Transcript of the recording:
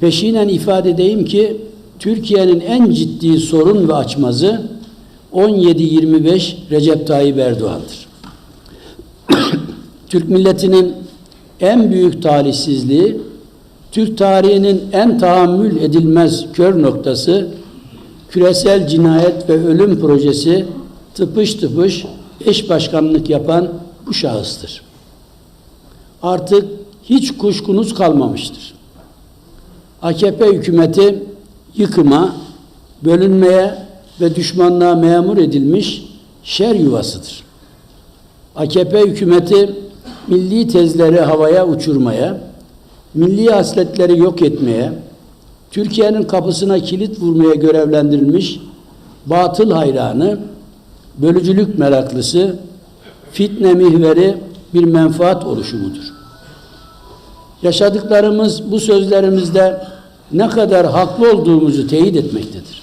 Peşinen ifade edeyim ki Türkiye'nin en ciddi sorun ve açmazı 17-25 Recep Tayyip Erdoğan'dır. Türk milletinin en büyük talihsizliği, Türk tarihinin en tahammül edilmez kör noktası, küresel cinayet ve ölüm projesi tıpış tıpış eş başkanlık yapan bu şahıstır. Artık hiç kuşkunuz kalmamıştır. AKP hükümeti yıkıma, bölünmeye ve düşmanlığa memur edilmiş şer yuvasıdır. AKP hükümeti milli tezleri havaya uçurmaya, milli hasletleri yok etmeye, Türkiye'nin kapısına kilit vurmaya görevlendirilmiş batıl hayranı, bölücülük meraklısı, fitne mihveri bir menfaat oluşumudur. Yaşadıklarımız bu sözlerimizde ne kadar haklı olduğumuzu teyit etmektedir.